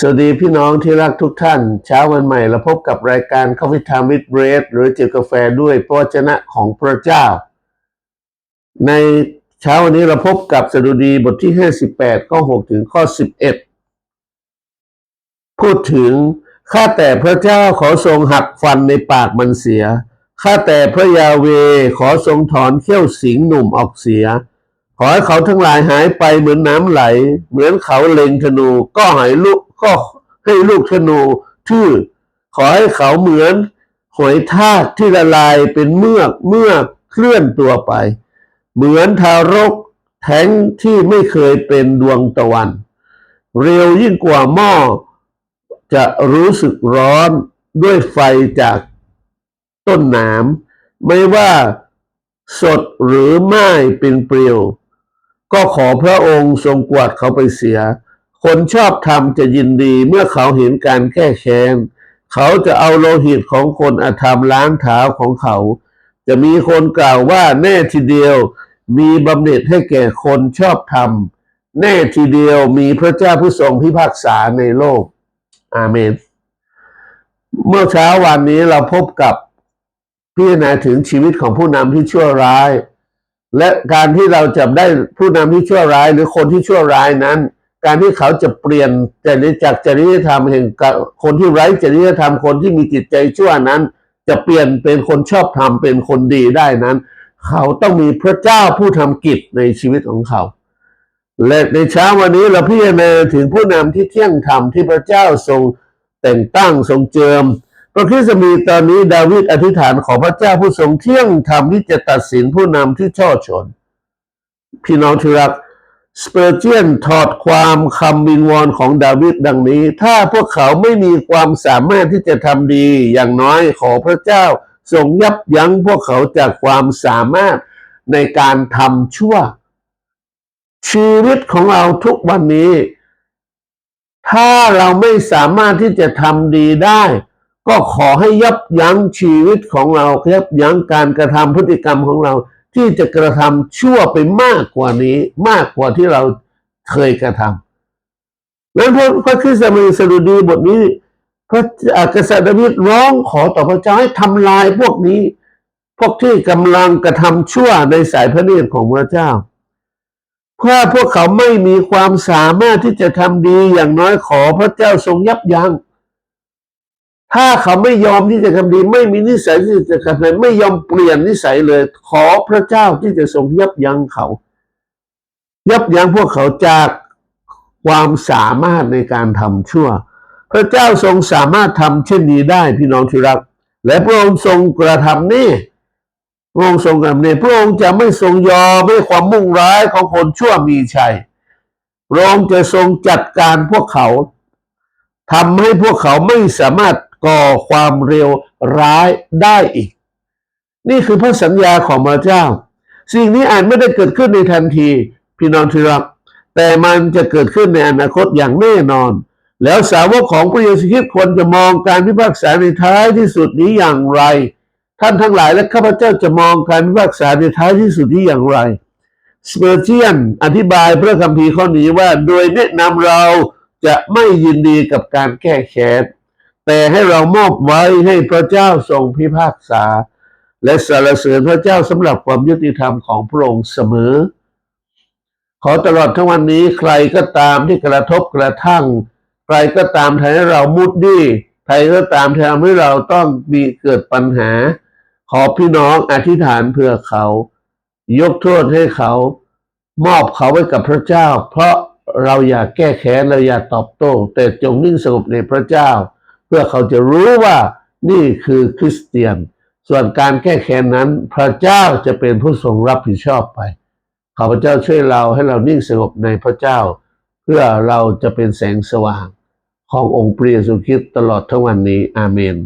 สวัสดีพี่น้องที่รักทุกท่าน เช้าวันใหม่เราพบกับรายการ Coffee Time with Bread หรือจิบกาแฟด้วยพระวจนะของพระเจ้า ในเช้าวันนี้เราพบกับสดุดีบทที่ 58 ข้อ 6 ถึงข้อ 11 พูดถึง ข้าแต่พระเจ้าขอทรงหักฟันในปากมันเสีย ข้าแต่พระยาเวขอทรงถอนเขี้ยวสิงหนุ่มออกเสียขอให้เขาทั้งหลายหายไปเหมือนน้ำไหล เหมือนเขาเล็งธนูก็หายลูก ก็ให้ลูกธนูทื่อ ขอให้เขาเหมือนหอยทากที่ละลายเป็นเมือกเมื่อเคลื่อนตัวไป เหมือนทารกแท้งที่ไม่เคยเป็นดวงตะวัน เร็วยิ่งกว่าหม้อจะรู้สึกร้อนด้วยไฟจากต้นหน้ำไม่ว่าสดหรือไม่เป็นเปลียว ก็ขอพระองค์ทรงกวาดเขาไปเสีย คนชอบธรรมจะยินดีเมื่อเขาเห็นการแก้แค้น เขาจะเอาโลหิตของคนอธรรมล้างเท้าของเขา จะมีคนกล่าวว่าแน่ทีเดียวมีบำเหน็จให้แก่คนชอบธรรม แน่ทีเดียวมีพระเจ้าผู้ทรงพิพากษาในโลก อาเมน เมื่อเช้าวันนี้เราพบกับพิจารณาถึงชีวิตของผู้นำที่ชั่วร้าย และการที่เราจะได้ผู้นำที่ชั่วร้าย หรือคนที่ชั่วร้ายนั้น การที่เขาจะเปลี่ยนจริจากจริยธรรมแห่งคนที่ไร้จริยธรรมคนที่มีจิตใจชั่วนั้น จะเปลี่ยนเป็นคนชอบธรรมเป็นคนดีได้นั้น เขาต้องมีพระเจ้าผู้ทำกิจในชีวิตของเขา และในเช้าวันนี้เราพิจารณาถึงผู้นำที่เที่ยงธรรมที่พระเจ้าทรงแต่งตั้งทรงเจิมพระคริสต์มีตอนนี้ดาวิดอธิษฐานขอพระเจ้าผู้ทรงเที่ยงธรรมที่จะตัดสินผู้นำที่ช่อชน พี่น้องที่รัก สเปอร์เจียนถอดความคำวิงวอนของดาวิดดังนี้ ถ้าพวกเขาไม่มีความสามารถที่จะทำดี อย่างน้อยขอพระเจ้าทรงยับยั้งพวกเขาจากความสามารถในการทำชั่ว ชีวิตของเราทุกวันนี้ ถ้าเราไม่สามารถที่จะทำดีได้ ก็ขอให้ยับยั้งชีวิตของเรายับยั้งการกระทำพฤติกรรมของเรา ที่จะกระทำชั่วไปมากกว่านี้ มากกว่าที่เราเคยกระทำนั้นพระพระคริสต์มีสดุดีบทนี้ พระกษัตริย์ดาวิดร้องขอต่อพระเจ้าให้ทำลายพวกนี้ พวกที่กำลังกระทำชั่วในสายพระเนตรของพระเจ้า เพราะพวกเขาไม่มีความสามารถที่จะทำดีอย่างน้อยขอพระเจ้าทรงยับยัง้ง ถ้าเขาไม่ยอมที่จะทำดี ไม่มีนิสัยที่จะทำดีไม่ยอมเปลี่ยนนิสัยเลย ขอพระเจ้าที่จะทรงยับยั้งเขา ยับยั้งพวกเขาจากความสามารถในการทำชั่ว พระเจ้าทรงสามารถทำเช่นนี้ได้พี่น้องที่รัก และพระองค์ทรงกระทำนี่พระองค์ทรงกระทำนี่พระองค์จะไม่ทรงยอมให้ความมุ่งร้ายของคนชั่วมีชัยพระองค์จะทรงจัดการพวกเขาทำให้พวกเขาไม่สามารถ ก่อความเร็วร้ายได้อีก นี่คือพระสัญญาของพระเจ้า สิ่งนี้อาจไม่ได้เกิดขึ้นในทันทีพี่น้องที่รักแต่มันจะเกิดขึ้นในอนาคตอย่างแน่นอน แล้วสาวกของพระเยซูคริสต์ควรจะมองการพิพากษาในท้ายที่สุดนี้อย่างไร ท่านทั้งหลายและข้าพเจ้าจะมองการพิพากษาในท้ายที่สุดนี้อย่างไรสเปอร์เจียนอธิบายพระคัมภีร์ข้อนี้ว่า โดยแนะนำเราจะไม่ยินดีกับการแก้แค้น แต่ให้เรามอบไว้ให้พระเจ้าทรงพิพากษา และสรรเสริญพระเจ้าสำหรับความยุติธรรมของพระองค์เสมอ ขอตลอดทั้งวันนี้ใครก็ตามที่กระทบกระทั่ง ใครก็ตามทำให้เรามุดดี้ใครก็ตามทำให้เราต้องมีเกิดปัญหา ขอพี่น้องอธิษฐานเพื่อเขา ยกโทษให้เขา มอบเขาไว้กับพระเจ้า เพราะเราอยากแก้แค้นเราอยากตอบโต้ แต่จงนิ่งสงบในพระเจ้า เพื่อเขาจะรู้ว่านี่คือคริสเตียน ส่วนการแก้แค้นนั้น พระเจ้าจะเป็นผู้ทรงรับผิดชอบไปขอพระเจ้าช่วยเราให้เรานิ่งสงบในพระเจ้า เพื่อเราจะเป็นแสงสว่าง ขององค์พระเยซูคริสต์ตลอดทั้งวันนี้อาเมน